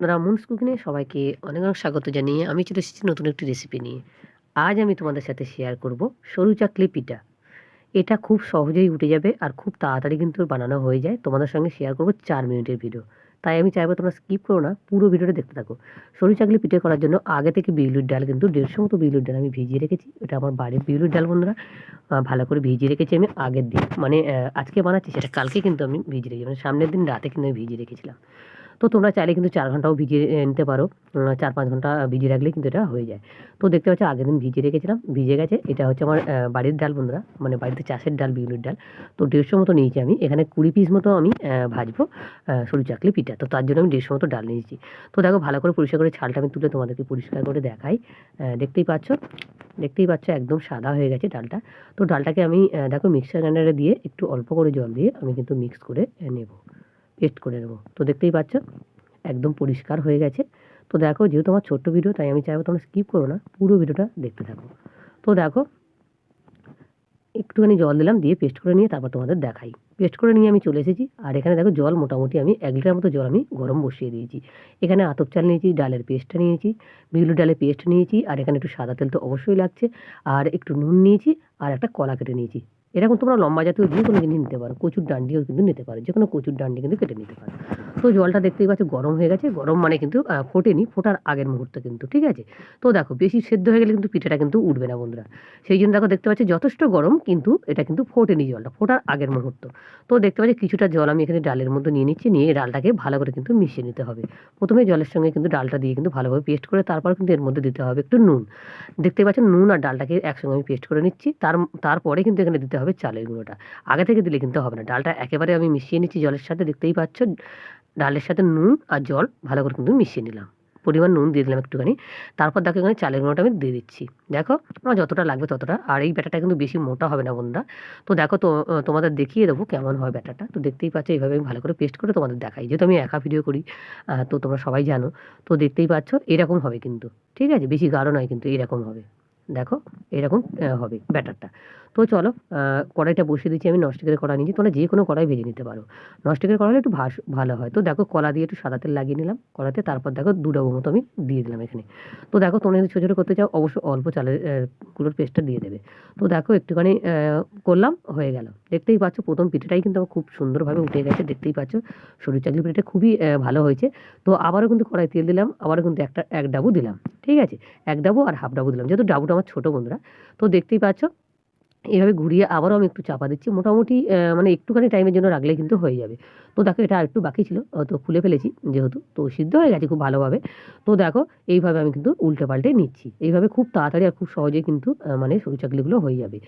বন্ধুরা মুন্স কুকিংয়ে সবাইকে অনেক অনেক স্বাগত জানিয়ে আমি চলে এসেছি নতুন একটি রেসিপি নিয়ে। আজ আমি তোমাদের সাথে শেয়ার করব সরু চাকলি পিঠা। এটা খুব সহজেই উঠে যাবে আর খুব তাড়াতাড়ি কিন্তু বানানো হয়ে যায়। তোমাদের সঙ্গে শেয়ার করব চার মিনিটের ভিডিও তাই আমি চাইব তোমরা স্কিপ করো না, পুরো ভিডিওটা দেখতে থাকো। সরু চাকলি পিঠে করার জন্য আগে থেকে বিউলির ডাল কিন্তু দেড়শো মতো বিউলির ডাল আমি ভিজিয়ে রেখেছি। এটা আমার বাড়ির বিউলির ডাল বন্ধুরা। ভালো করে ভিজিয়ে রেখেছি আমি আগের দিন। মানে আজকে বানাচ্ছি সেটা কালকে কিন্তু আমি ভিজিয়ে রেখেছি। মানে সামনের দিন রাতে কিন্তু আমি ভিজিয়ে রেখেছিলাম। তো তোমরা চাইলে কিন্তু চার ঘন্টাও ভিজিয়ে নিতে পারো। চার পাঁচ ঘণ্টা ভিজিয়ে রাখলে কিন্তু এটা হয়ে যায়। তো দেখতে পাচ্ছ আগের দিন ভিজিয়ে রেখেছিলাম, ভিজে গেছে। এটা হচ্ছে আমার বাড়ির ডাল বন্ধুরা মানে বাড়িতে চাষের ডাল, বিউলির ডাল। তো দেড়শো মতো নিয়েছি আমি। এখানে কুড়ি পিস মতো আমি ভাজবো সরু চাকলি পিঠা। তো তার জন্য আমি দেড়শো মতো ডাল নিয়েছি। তো দেখো ভালো করে পরিষ্কার করে ছালটা আমি তুলে তোমাদেরকে পরিষ্কার করে দেখাই। দেখতেই পাচ্ছ দেখতেই পাচ্ছ একদম সাদা হয়ে গেছে ডালটা। তো ডালটাকে আমি দেখো মিক্সার গ্রাইন্ডারে দিয়ে একটু অল্প করে জল দিয়ে আমি কিন্তু মিক্স করে নেব। পেস্ট করে নেব। তো দেখতেই পাচ্ছ, একদম পরিষ্কার হয়ে গেছে। তো দেখো, যেহেতু আমার ছোট্ট ভিডিও তাই আমি চাইব তোমরা স্কিপ করো না, পুরো ভিডিওটা দেখতে থাকো। তো দেখো, একটুখানি জল দিলাম, দিয়ে পেস্ট করে নিয়ে তারপর তোমাদের দেখাই। পেস্ট করে নিয়ে আমি চলে এসেছি, আর এখানে দেখো জল মোটামুটি আমি এক লিটার মতো জল আমি গরম বসিয়ে দিয়েছি। এখানে আতপ চাল নিয়েছি, ডালের পেস্টটা নিয়েছি বিউলি ডালের পেস্ট নিয়েছি, আর এখানে একটু সাদা তেল তো অবশ্যই লাগছে। আর একটু নুন নিয়েছি, আর একটা কলা কেটে নিয়েছি। এরকম তোমরা লম্বা জাতীয় যে কোনো জিনিস নিতে পারো। কচুর ডান্ডিও কিন্তু নিতে পারো। যে কোনো কচুর ডান্ডি কিন্তু কেটে নিতে পারো। তো জলটা দেখতেই পাচ্ছ গরম হয়ে গেছে। গরম মানে কিন্তু ফোটেনি, ফোটার আগের মুহূর্তে কিন্তু, ঠিক আছে? তো দেখো, বেশি সেদ্ধ হয়ে গেলে কিন্তু পিঠেটা কিন্তু উঠবে না বন্ধুরা। সেই জন্য দেখো, দেখতে পাচ্ছি যথেষ্ট গরম, কিন্তু এটা কিন্তু ফোটেনি জলটা, ফোটার আগের মুহূর্ত। তো দেখতে পাচ্ছি কিছুটা জল আমি এখানে ডালের মধ্যে নিয়ে নিচ্ছি, নিয়ে ডালটাকে ভালো করে কিন্তু মিশিয়ে নিতে হবে। প্রথমে জলের সঙ্গে কিন্তু ডালটা দিয়ে কিন্তু ভালোভাবে পেস্ট করে, তারপর কিন্তু এর মধ্যে দিতে হবে একটু নুন। দেখতে পাচ্ছেন নুন আর ডালটাকে একসঙ্গে আমি পেস্ট করে নিচ্ছি, তার, তারপরে কিন্তু এখানে দিতে হবে চালের গুঁড়োটা। আগে থেকে দিলে কিন্তু হবে না, ডালটা একেবারে আমি মিশিয়ে নিচ্ছি জলের সাথে, দেখতেই পাচ্ছ। ডালের সাথে নুন আর জল ভালো করে কিন্তু মিশিয়ে নিলাম। পরিমাণ নুন দিয়ে দিলাম একটুখানি। তারপর দেখো এখানে চালের গুঁড়োটা আমি দিয়ে দিচ্ছি। দেখো আমার যতটা লাগবে ততটা। আর এই ব্যাটাটা কিন্তু বেশি মোটা হবে না বন্ধুরা। তো দেখো, তো তোমাদের দেখিয়ে দেবো কেমন হয় ব্যাটাটা তো দেখতেই পাচ্ছ, এইভাবে আমি ভালো করে পেস্ট করে তোমাদের দেখাই। যেহেতু আমি একা ভিডিও করি তো তোমরা সবাই জানো। তো দেখতেই পাচ্ছ, এরকম হবে কিন্তু। ঠিক আছে? বেশি গাঢ় নয় কিন্তু এরকম হবে। দেখো, এরকম হবে ব্যাটারটা। তো চলো কড়াইটা বসিয়ে দিচ্ছি আমি নস্টিকের কড়াই নিয়েছি। তোমরা যে কোনো কড়াই ভেজে নিতে পারো। নস্টিকের কড়াই একটু ভাস, ভালো হয়। তো দেখো, কলা দিয়ে একটু সাদা তেল লাগিয়ে নিলাম। কড়াতে তারপর দেখো, দু মতো আমি দিয়ে দিলাম এখানে। তো দেখো, তোমরা যদি ছোটো ছোটো করতে চাও অবশ্যই অল্প চালের গুঁড়োর পেস্টটা দিয়ে দেবে। তো দেখো, একটুখানি করলাম, হয়ে গেল। দেখতেই পাচ্ছ, প্রথম পিঠেটাই কিন্তু আমার খুব সুন্দরভাবে উঠে গেছে, দেখতেই পাচ্ছ। সরু চাকলি পিঠেটা খুবই ভালো হয়েছে। তো আবারও কিন্তু কড়াই তেল দিলাম, আবারও কিন্তু একটা, এক ডাবু দিলাম। ঠিক আছে? এক ডাবু আর হাফ ডাবু দিলাম। যেহেতু ডাবুটা আমার ছোটো বন্ধুরা, তো দেখতেই পাচ্ছ এইভাবে ঘুরিয়ে আবারও আমি একটু চাপা দিচ্ছি। মোটামুটি মানে একটুখানি টাইমের জন্য রাখলে কিন্তু হয়ে যাবে। তো দেখো, এটা একটু বাকি ছিল তো খুলে ফেলেছি যেহেতু, তো সিদ্ধ হয়ে গেছে খুব ভালোভাবে। তো দেখো, এইভাবে আমি কিন্তু উল্টে পাল্টে নিচ্ছি। এইভাবে খুব তাড়াতাড়ি আর খুব সহজেই কিন্তু মানে সরু চাকলিগুলো হয়ে যাবে।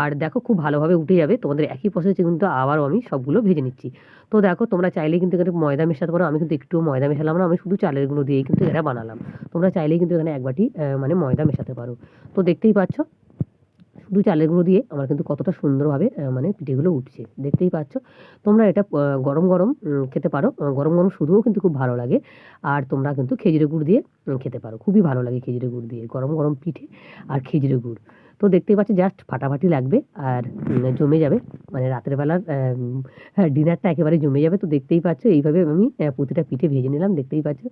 আর দেখো, খুব ভালোভাবে উঠে যাবে। তোমাদের একই প্রসেসে কিন্তু আবারও আমি সবগুলো ভেজে নিচ্ছি। তো দেখো, তোমরা চাইলেই কিন্তু এখানে ময়দা মেশাতে পারো। আমি কিন্তু একটু ময়দা মেশালাম না। আমি শুধু চালের গুঁড়ো দিয়েই কিন্তু এটা বানালাম। তোমরা চাইলেই কিন্তু এখানে এক বাটি মানে ময়দা মেশাতে পারো। তো দেখতেই পাচ্ছ শুধু চালের গুঁড়ো দিয়ে আমার কিন্তু কতটা সুন্দরভাবে মানে পিঠেগুলো উঠছে। দেখতেই পাচ্ছ? তোমরা এটা গরম গরম খেতে পারো। গরম গরম শুধুও কিন্তু খুব ভালো লাগে। আর তোমরা কিন্তু খেজুরের গুড় দিয়ে খেতে পারো। খুবই ভালো লাগে খেজুরের গুড় দিয়ে, গরম গরম পিঠে আর খেজুরের গুড়। তো দেখতেই পাচ্ছ জাস্ট ফাটাফাটি লাগবে আর জমে যাবে। মানে রাতের বেলার হ্যাঁ ডিনারটা একেবারে জমে যাবে। তো দেখতেই পাচ্ছ, এইভাবে আমি প্রতিটা পিঠে ভেজে নিলাম, দেখতেই পাচ্ছ।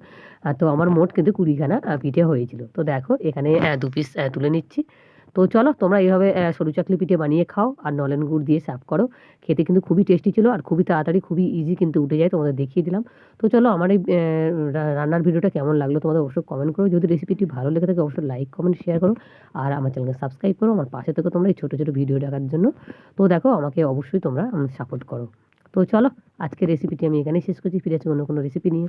তো আমার মোট কিন্তু কুড়িখানা পিঠে হয়েছিল। তো দেখো, এখানে দু পিস তুলে নিচ্ছি। তো চলো তোমরা এইভাবে সরু চাকলি পিঠে বানিয়ে খাও আর নলেন গুড় দিয়ে সার্ভ করো। খেতে কিন্তু খুবই টেস্টি ছিল আর খুবই তাড়াতাড়ি খুবই ইজি কিন্তু উঠে যায়, তোমাদের দেখিয়ে দিলাম। তো চলো আমার এই রান্নার ভিডিওটা কেমন লাগল তোমাদের অবশ্যই কমেন্ট করো। যদি রেসিপিটি ভালো লেগে থাকে অবশ্যই লাইক কমেন্ট শেয়ার করো আর আমার চ্যানেলকে সাবস্ক্রাইব করো আমার পাশে থেকে তোমরা এই ছোটো ছোটো ভিডিও দেখার জন্য। তো দেখো আমাকে অবশ্যই তোমরা সাপোর্ট করো। তো চলো আজকের রেসিপিটি আমি এখানেই শেষ করছি। ফিরে আছি অন্য কোনো রেসিপি নিয়ে।